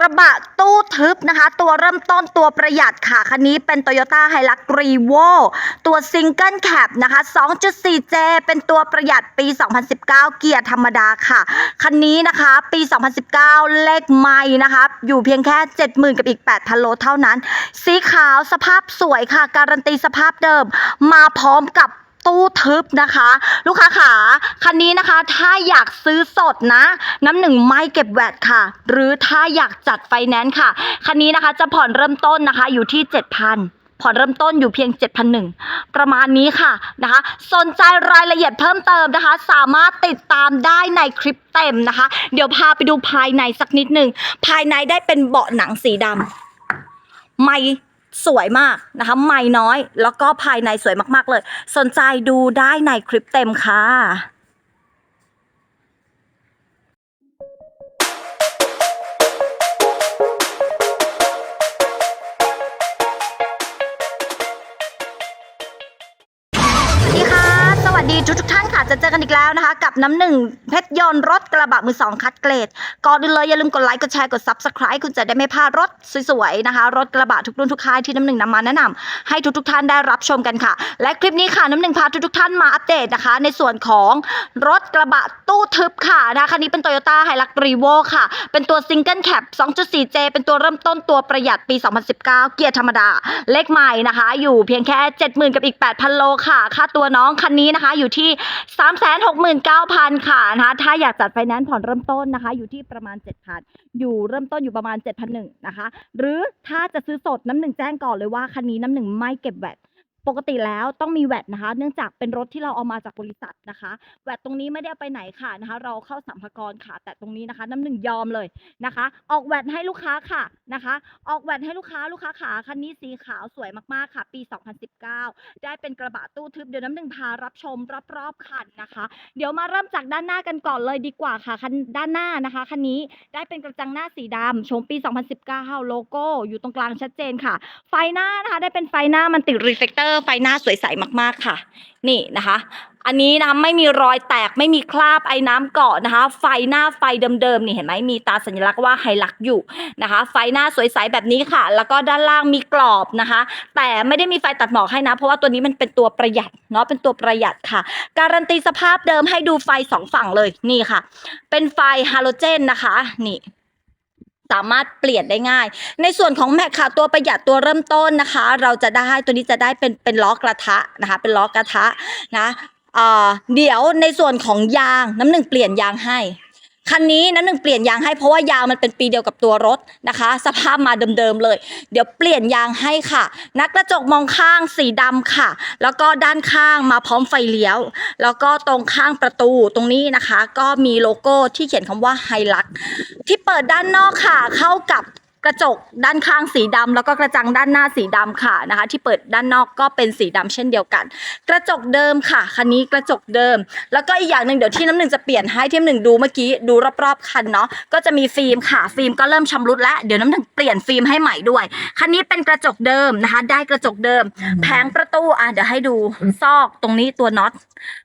กระบะตู้ทึบนะคะ ตัวเริ่มต้นตัวประหยัดค่ะ คันนี้เป็น Toyota h i l u x r e v o ตัว Single Cab นะคะ 2.4J เป็นตัวประหยัดปี 2019 เกียร์ธรรมดาค่ะ คันนี้นะคะปี 2019 เลขไม่นะคะ อยู่เพียงแค่ 70,000 กับอีก 8,000 โลเท่านั้น สีขาวสภาพสวยค่ะ การันตีสภาพเดิม มาพร้อมกับ ตู้ทึบนะคะ ลูกค้าขาคันนี้นะคะ ถ้าอยากซื้อสดนะ น้ำหนึ่งไม่เก็บแวดค่ะ หรือถ้าอยากจัดไฟแนนซ์ค่ะ คันนี้นะคะจะผ่อนเริ่มต้นนะคะอยู่ที่ 7,000ผ่อนเริ่มต้นอยู่เพียง 7,001 ประมาณนี้ค่ะนะคะ สนใจรายละเอียดเพิ่มเติมนะคะ สามารถติดตามได้ในคลิปเต็มนะคะ เดี๋ยวพาไปดูภายในสักนิดหนึ่ง ภายในได้เป็นเบาะหนังสีดำไม่ สวยมากนะคะ ไม่น้อย แล้วก็ภายในสวยมากๆเลย สนใจดูได้ในคลิปเต็มค่ะ วัสดีทุกทุกท่านค่ะ จะเจอกันอีกแล้วนะคะ กับน้ำหนึ่งเพชรยนต์รถกระบะมือสองคัดเกรดก่อนอื่นเลยอย่าลืมกดไลค์กดแชร์กด subscribe คุณจะได้ไม่พลาดรถสวยๆนะคะ รถกระบะทุกรุ่นทุกค่ายที่น้ำหนึ่งนำมาแนะนำให้ทุกๆท่านได้รับชมกันค่ะ และคลิปนี้ค่ะน้ำหนึ่งพาทุกๆท่านมาอัปเดตนะคะ ในส่วนของรถกระบะตู้ทึบค่ะนะคะคันนี้เป็น Toyota h i l u x r e v o ค่ะ เป็นตัว Single Cab 2.4J เป็นตัวเริ่มต้นตัวประหยัดปี 2019 เกียร์ธรรมดาเลขใหม่นะคะ อยู่เพียงแค่ 70,000 กับอีก 8,000 โลค่ะ ค่าตัวน้องคันนี้นะคะอยู่ที่ 369,000 ค่ะนะคะถ้าอยากจัดไฟแนนซ์ผ่อนเริ่มต้นนะคะ อยู่ที่ประมาณ 7,000 อยู่เริ่มต้นอยู่ประมาณ 7,001นะคะ หรือถ้าจะซื้อสดน้ำหนึ่งแจ้งก่อนเลยว่าคันนี้น้ำหนึ่งไม่เก็บแวต ปกติแล้วต้องมีแวตนะคะ เนื่องจากเป็นรถที่เราเอามาจากบริษัทนะคะแวตตรงนี้ไม่ได้เอาไปไหนค่ะนะคะ เราเข้าสัมภาระค่ะ แต่ตรงนี้นะคะ น้ำหนึ่งยอมเลยนะคะ ออกแวตให้ลูกค้าค่ะนะคะ ออกแวตให้ลูกค้าลูกค้าขาคันนี้สีขาวสวยมากๆค่ะ ปี 2019 ได้เป็นกระบะตู้ทึบเดี๋ยวน้ำหนึ่งพารับชมรอบๆคันนะคะ เดี๋ยวมาเริ่มจากด้านหน้ากันก่อนเลยดีกว่าค่ะคันด้านหน้านะคะคันนี้ได้เป็นกระจังหน้าสีดำชมปี 2019 โลโก้อยู่ตรงกลางชัดเจนค่ะ ไฟหน้านะคะได้เป็นไฟหน้ามันติดรีเฟกเตอร์ไฟหน้าสวยใสมากๆค่ะ นี่นะคะ อันนี้นะคะไม่มีรอยแตกไม่มีคราบไอ้น้ำเกาะนะคะ ไฟหน้าไฟเดิมๆนี่เห็นไหมมีตาสัญลักษณ์ว่าไฮลักอยู่นะคะ ไฟหน้าสวยใสแบบนี้ค่ะ แล้วก็ด้านล่างมีกรอบนะคะ แต่ไม่ได้มีไฟตัดหมอกให้นะ เพราะว่าตัวนี้มันเป็นตัวประหยัดเนาะเป็นตัวประหยัดค่ะ การันตีสภาพเดิมให้ดูไฟสองฝั่งเลยนี่ค่ะ เป็นไฟฮาโลเจนนะคะนี่ สามารถเปลี่ยนได้ง่าย ในส่วนของแม็กค่ะตัวประหยัดตัวเริ่มต้นนะคะ เราจะได้ตัวนี้จะได้เป็นเป็นล้อกระทะนะคะ เป็นล้อกระทะนะเเดี๋ยวในส่วนของยางน้ำหนึ่งเปลี่ยนยางให้ คันนี้น้ำหนึ่งเปลี่ยนยางให้เพราะว่ายางมันเป็นปีเดียวกับตัวรถนะคะ สภาพมาเดิมๆเลย เดี๋ยวเปลี่ยนยางให้ค่ะ นักกระจกมองข้างสีดำค่ะ แล้วก็ด้านข้างมาพร้อมไฟเลี้ยว แล้วก็ตรงข้างประตูตรงนี้นะคะ ก็มีโลโก้ที่เขียนคำว่าไฮลักที่เปิดด้านนอกค่ะ เข้ากับ กระจกด้านข้างสีดำแล้วก็กระจังด้านหน้าสีดำค่ะนะคะ ที่เปิดด้านนอกก็เป็นสีดำเช่นเดียวกัน กระจกเดิมค่ะคันนี้กระจกเดิม แล้วก็อีกอย่างหนึ่งเดี๋ยวที่น้ำหนึ่งจะเปลี่ยนให้ที่น้ำหนึ่งดูเมื่อกี้ดูรอบๆคันเนาะก็จะมีฟิล์มค่ะฟิล์มก็เริ่มชำรุดแล้วเดี๋ยวน้ำหนึ่งเปลี่ยนฟิล์มให้ใหม่ด้วยคันนี้เป็นกระจกเดิมนะคะ ได้กระจกเดิม แผงประตูอะเดี๋ยวให้ดูซอกตรงนี้ตัวน็อต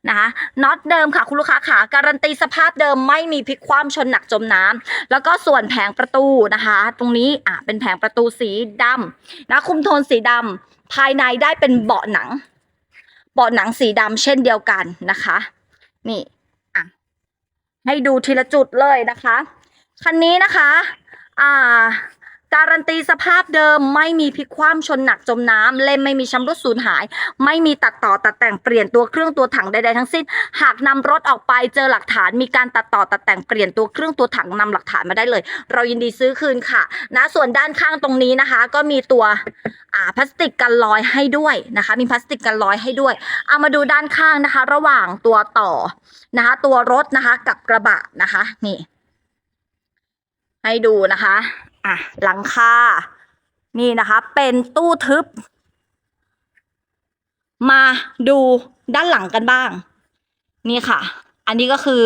นะคะน็อตเดิมค่ะคุณลูกค้าขาการันตีสภาพเดิมไม่มีพลิกคว่ำชนหนักจมน้ำแล้วก็ส่วนแผงประตูนะคะ ตรงนี้อะเป็นแผงประตูสีดำนะคุมโทนสีดำภายในได้เป็นเบาะหนัง เบาะหนังสีดำเช่นเดียวกันนะคะ นี่อะให้ดูทีละจุดเลยนะคะ คันนี้นะคะ อ่า การันตีสภาพเดิมไม่มีพลิกคว่ำชนหนักจมน้ำเล่มไม่มีชำรุดสูญหาย ไม่มีตัดต่อตัดแต่งเปลี่ยนตัวเครื่องตัวถังใดๆทั้งสิ้น หากนำรถออกไปเจอหลักฐาน มีการตัดต่อตัดแต่งเปลี่ยนตัวเครื่องตัวถังนำหลักฐานมาได้เลย เรายินดีซื้อคืนค่ะ นะส่วนด้านข้างตรงนี้นะคะ ก็มีตัวอ่าพลาสติกกันรอยให้ด้วยนะคะ มีพลาสติกกันรอยให้ด้วย เอามาดูด้านข้างนะคะ ระหว่างตัวต่อนะคะ ตัวรถนะคะกับกระบะนะคะ นี่ ให้ดูนะคะ อะหลังคา นี่นะคะ เป็นตู้ทึบ มาดูด้านหลังกันบ้าง นี่ค่ะ อันนี้ก็คือ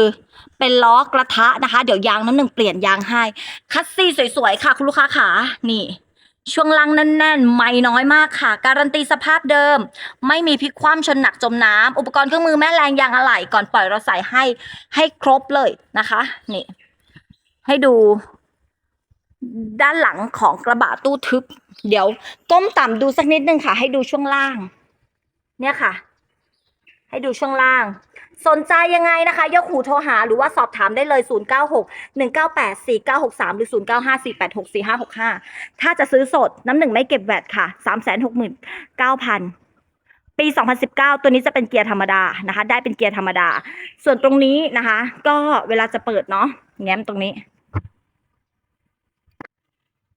เป็นล้อกระทะนะคะ เดี๋ยวยางน้ำหนึ่งเปลี่ยนยางให้ คัสซี่สวยๆค่ะ คุณลูกค้าขานี่ ช่วงล่างแน่นๆ ไม่น้อยมากค่ะ การันตีสภาพเดิม ไม่มีพลิกคว่ำชนหนักจมน้ำอุปกรณ์เครื่องมือแม่แรงยางอะไหล่ก่อนปล่อยเราใส่ให้ให้ครบเลยนะคะ นี่ ให้ดู ด้านหลังของกระบะตู้ทึบ เดี๋ยวก้มต่ำดูสักนิดนึงค่ะ ให้ดูช่วงล่าง เนี่ยค่ะ ให้ดูช่วงล่าง สนใจยังไงนะคะ ยกหูโทรหาหรือว่าสอบถามได้เลย 096 198 4963 หรือ 095 486 4565 ถ้าจะซื้อสดน้ำหนึ่งไม่เก็บแวตค่ะ 369,000ปี 2019 ตัวนี้จะเป็นเกียร์ธรรมดานะคะ ได้เป็นเกียร์ธรรมดา ส่วนตรงนี้นะคะ ก็เวลาจะเปิดเนาะ แง้มตรงนี้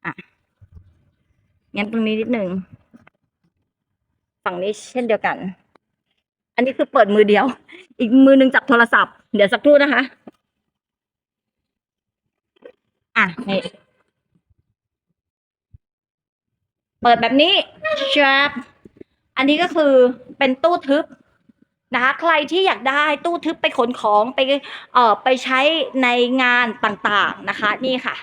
อะแง้มตรงนี้นิดนึงฝั่งนี้เช่นเดียวกัน อันนี้คือเปิดมือเดียว อีกมือหนึ่งจับโทรศัพท์ เดี๋ยวสักครู่นะคะ อะนี่เปิดแบบนี้ชับอันนี้ก็คือเป็นตู้ทึบนะคะ ใครที่อยากได้ตู้ทึบไปขนของไปเอ่อไปใช้ในงานต่างๆนะคะ นี่ค่ะ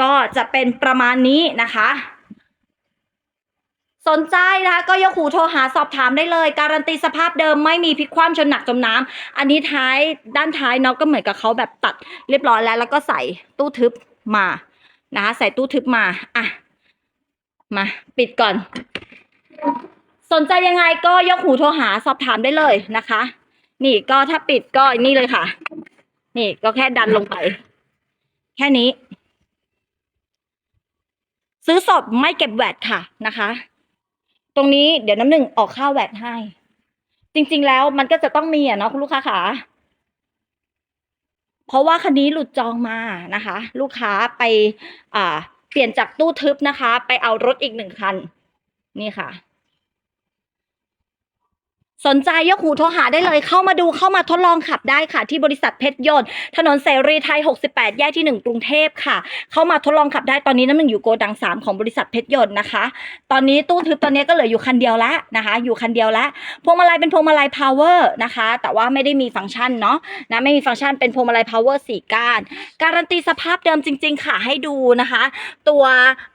ก็จะเป็นประมาณนี้นะคะ สนใจนะคะก็ยกหูโทรหาสอบถามได้เลย การันตีสภาพเดิมไม่มีพลิกคว่ำจนหนักจมน้ำอันนี้ท้ายด้านท้ายเนาะก็เหมือนกับเขาแบบตัดเรียบร้อยแล้ว แล้วก็ใส่ตู้ทึบมานะคะ ใส่ตู้ทึบมาอะมาปิดก่อน สนใจยังไงก็ยกหูโทรหาสอบถามได้เลยนะคะ นี่ก็ถ้าปิดก็นี่เลยค่ะ นี่ก็แค่ดันลงไป แค่นี้ ซื้อสดไม่เก็บแวดค่ะนะคะ ตรงนี้เดี๋ยวน้ำหนึ่งออกค่าแวดให้ จริง ๆ แล้วมันก็จะต้องมีอะเนาะคุณลูกค้าขาเพราะว่าคันนี้หลุดจองมานะคะ ลูกค้าไปอ่าเปลี่ยนจากตู้ทึบนะคะ ไปเอารถอีกหนึ่งคัน นี่ค่ะ สนใจยกหูโทรหาได้เลยเข้ามาดูเข้ามาทดลองขับได้ค่ะ ที่บริษัทเพชรยนต์ ถนนเสรีไทย 68 แยกที่ 1 กรุงเทพค่ะ เข้ามาทดลองขับได้ตอนนี้น้ำหนึ่งอยู่โกดัง 3 ของบริษัทเพชรยนต์นะคะ ตอนนี้ตู้ทึบตอนนี้ก็เหลืออยู่คันเดียวแล้วนะคะ อยู่คันเดียวแล้วพวงมาลัยเป็นพวงมาลัย power นะคะ แต่ว่าไม่ได้มีฟังก์ชันเนาะนะไม่มีฟังก์ชันเป็นพวงมาลัย power 4ก้าน การันตีสภาพเดิมจริง ๆ ค่ะให้ดูนะคะ ตัว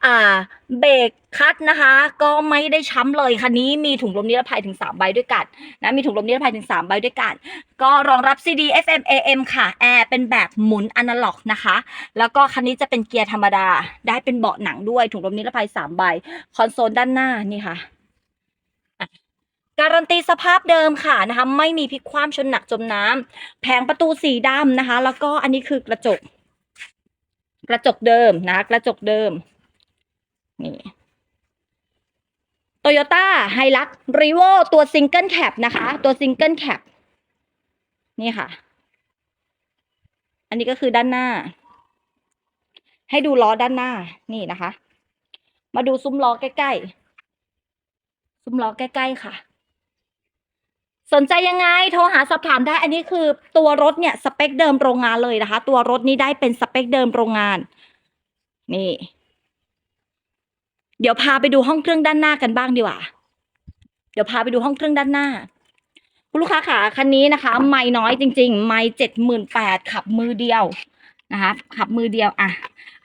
อ่า เบรกคัดนะคะ ก็ไม่ได้ช้ำเลยคันนี้มีถุงลมนิรภัยถึง 3 ใบด้วยกันนะมีถุงลมนิรภัยถึง 3 ใบด้วยกัน ก็รองรับ CD FM AM ค่ะแอร์เป็นแบบหมุนอนาล็อกนะคะ แล้วก็คันนี้จะเป็นเกียร์ธรรมดาได้เป็นเบาะหนังด้วยถุงลมนิรภัย 3 ใบ คอนโซลด้านหน้านี่ค่ะการันตีสภาพเดิมค่ะนะคะ ไม่มีพลิกคว่ำชนหนักจมน้ำแผงประตูสีดำนะคะ แล้วก็อันนี้คือกระจก กระจกเดิมนะกระจกเดิม นี่โตโยต้าไฮลักรีโวตัวซิงเกิลแคปนะคะ ตัวซิงเกิลแคปนี่ค่ะ อันนี้ก็คือด้านหน้า ให้ดูล้อด้านหน้านี่นะคะ มาดูซุ้มล้อใกล้ๆ ซุ้มล้อใกล้ๆค่ะ สนใจยังไงโทรหาสอบถามได้ อันนี้คือตัวรถเนี่ยสเปคเดิมโรงงานเลยนะคะ ตัวรถนี้ได้เป็นสเปคเดิมโรงงาน นี่ เดี๋ยวพาไปดูห้องเครื่องด้านหน้ากันบ้างดีกว่า เดี๋ยวพาไปดูห้องเครื่องด้านหน้า คุณลูกค้าขาคันนี้นะคะ ไม่น้อยจริง ๆ ไม่เจ็ดหมื่นแปดขับมือเดียวนะคะขับมือเดียวอะ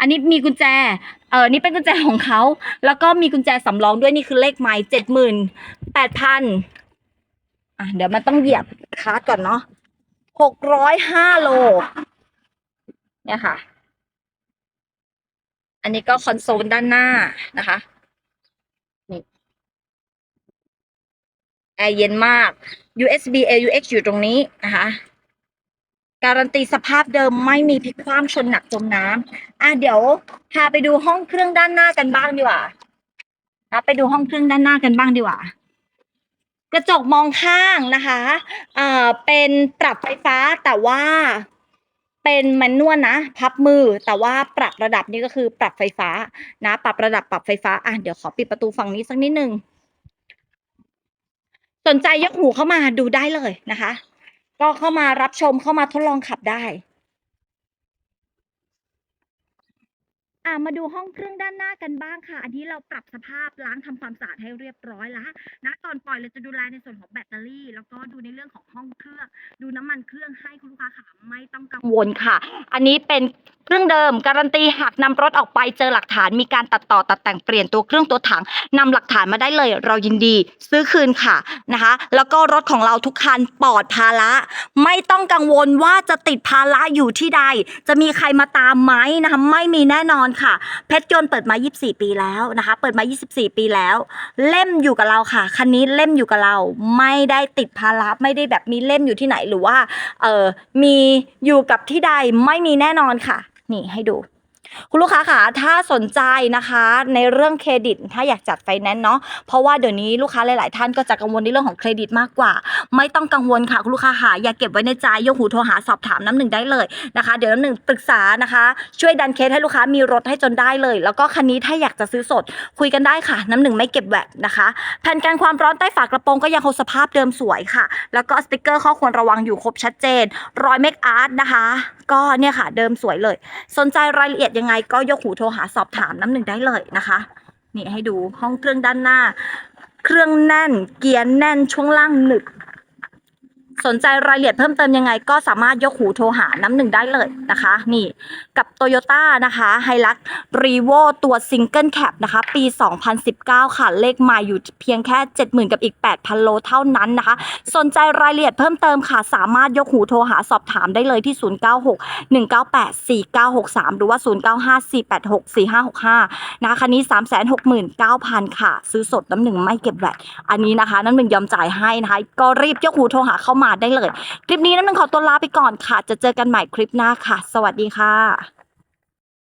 อันนี้มีกุญแจ เออนี่เป็นกุญแจของเขา แล้วก็มีกุญแจสำรองด้วยนี่คือเลขไม้เจ็ดหมื่นแปดพันอะเดี๋ยวมันต้องเหยียบคาร์ดก่อนเนาะหกร้อยห้าโล เนี่ยค่ะ อันนี้ก็คอนโซลด้านหน้านะคะนี่ แอร์เย็นมาก USB AUX อยู่ตรงนี้นะคะการันตีสภาพเดิมไม่มีพลิกคว่ำชนหนักจมน้ำอะเดี๋ยวพาไปดูห้องเครื่องด้านหน้ากันบ้างดีกว่านะไปดูห้องเครื่องด้านหน้ากันบ้างดีกว่า กระจกมองข้างนะคะเอ่อเป็นปรับไฟฟ้าแต่ว่าเป็นแมนนวลนะ พับมือแต่ว่าปรับระดับนี่ก็คือปรับไฟฟ้านะ ปรับระดับปรับไฟฟ้าอะเดี๋ยวขอปิดประตูฝั่งนี้สักนิดนึง สนใจยกหูเข้ามาดูได้เลยนะคะ ก็เข้ามารับชมเข้ามาทดลองขับได้ อ่ามาดูห้องเครื่องด้านหน้ากันบ้างค่ะ อันนี้เราปรับสภาพล้างทำความสะอาดให้เรียบร้อยแล้วนะก่อนปล่อยเราจะดูแลในส่วนของแบตเตอรี่ แล้วก็ดูในเรื่องของห้องเครื่อง ดูน้ำมันเครื่องให้คุณลูกค้าค่ะไม่ต้องกังวลค่ะ อันนี้เป็น เครื่องเดิมการันตีหากนำรถออกไปเจอหลักฐานมีการตัดต่อตัดแต่งเปลี่ยนตัวเครื่องตัวถังนำหลักฐานมาได้เลย เรายินดีซื้อคืนค่ะนะคะ แล้วก็รถของเราทุกคันปลอดภาระไม่ต้องกังวลว่าจะติดภาระอยู่ที่ใด จะมีใครมาตามไหมนะคะไม่มีแน่นอนค่ะ เพชรยนต์เปิดมา 24 ปีแล้วนะคะ เปิดมา 24 ปีแล้ว เล่มอยู่กับเราค่ะคันนี้เล่มอยู่กับเรา ไม่ได้ติดภาระไม่ได้แบบมีเล่มอยู่ที่ไหนหรือว่าเออมีอยู่กับที่ใดไม่มีแน่นอนค่ะ นี่ให้ดู คุณลูกค้าค่ะถ้าสนใจนะคะในเรื่องเครดิต ถ้าอยากจัดไฟแนนซ์เนาะเพราะว่าเดี๋ยวนี้ลูกค้าหลาย ๆ ท่านก็จะกังวลในเรื่องของเครดิตมากกว่า ไม่ต้องกังวลค่ะคุณลูกค้าค่ะอย่าเก็บไว้ในใจยกหูโทรหาสอบถามน้ำหนึ่งได้เลยนะคะ เดี๋ยวน้ำหนึ่งปรึกษานะคะ ช่วยดันเคสให้ลูกค้ามีรถให้จนได้เลย แล้วก็คันนี้ถ้าอยากจะซื้อสด คุยกันได้ค่ะ น้ำหนึ่งไม่เก็บแหวตนะคะแผ่นกันความร้อนใต้ฝากระโปรงก็ยังคงสภาพเดิมสวยค่ะ แล้วก็สติกเกอร์ข้อควรระวังอยู่ครบชัดเจน รอยเมคอาร์ตนะคะ ก็เนี่ยค่ะเดิมสวยเลย สนใจรายละเอียดยังังไงก็ยกหูโทรหาสอบถามน้ำหนึ่งได้เลยนะคะ นี่ให้ดูห้องเครื่องด้านหน้า เครื่องแน่นเกียร์แน่นช่วงล่างหนึบ สนใจรายละเอียดเพิ่มเติมยังไง ก็สามารถยกหูโทรหาน้ำหนึ่งได้เลยนะคะ นี่กับ t o y ยต้นะคะไฮลักรีโวตัวซิงเกิลแคปนะคะ ปี 2019 ค่ะ เลขไมาอยู่เพียงแค่ 70,000 กับอีก 8,000 โลเท่านั้นนะคะ สนใจรายละเอียดเพิ่มเติมค่ะ สามารถยกหูโทรหาสอบถามได้เลยที่ 096 198 4963 หรือว่า 095 486 4565 นะคะคันนี้ 369,000 ค่ะ ซื้อสดน้ำหนึ่งไม่เก็บแวตอันนี้นะคะ น้ำหนึ่งยอมจ่ายให้นะคะ ก็รีบยกหูโทรหาเข้ามาได้เลย คลิปนี้น้ำหนึ่งขอตัวลาไปก่อนค่ะ จะเจอกันใหม่คลิปหน้าค่ะ สวัสดีค่ะ